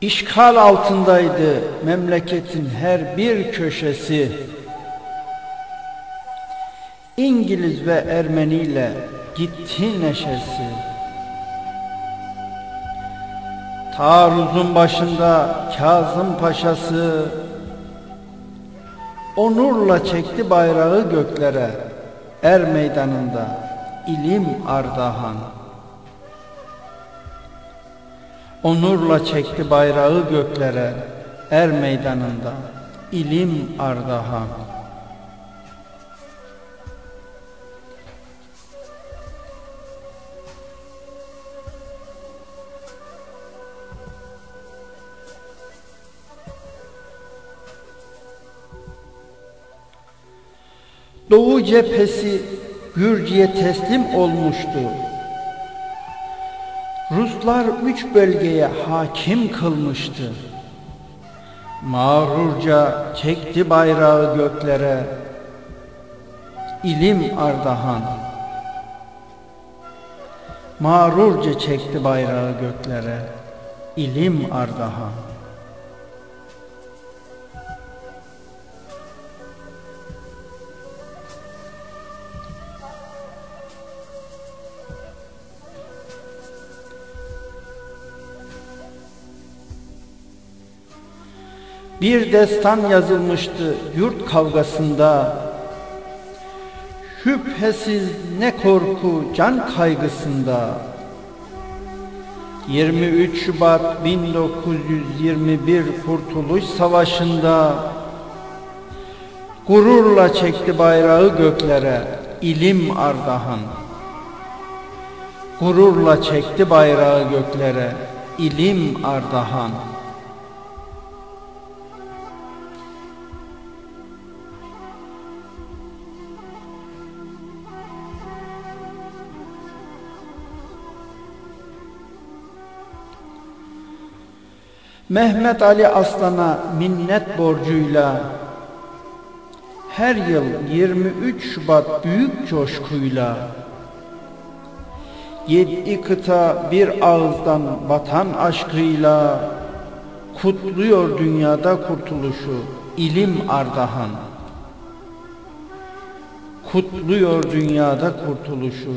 İşgal altındaydı memleketin her bir köşesi. İngiliz ve Ermeniyle gitti neşesi. Taarruzun başında Kazım Paşası onurla çekti bayrağı göklere er meydanında ilim Ardahan. Onurla çekti bayrağı göklere er meydanında ilim Ardahan. Doğu cephesi Gürcü'ye teslim olmuştu. Ruslar üç bölgeye hakim kılmıştı. Mağrurca çekti bayrağı göklere, ilim Ardahan. Mağrurca çekti bayrağı göklere, ilim Ardahan. Bir destan yazılmıştı yurt kavgasında. Şüphesiz ne korku can kaygısında. 23 Şubat 1921 Kurtuluş Savaşı'nda Gururla çekti bayrağı göklere ilim Ardahan. Gururla çekti bayrağı göklere ilim Ardahan Mehmet Ali Aslan'a minnet borcuyla her yıl 23 Şubat büyük coşkuyla yedi kıta bir ağızdan vatan aşkıyla kutluyor dünyada kurtuluşu ilim Ardahan. Kutluyor dünyada kurtuluşu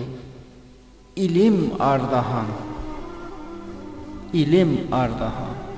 ilim Ardahan. İlim Ardahan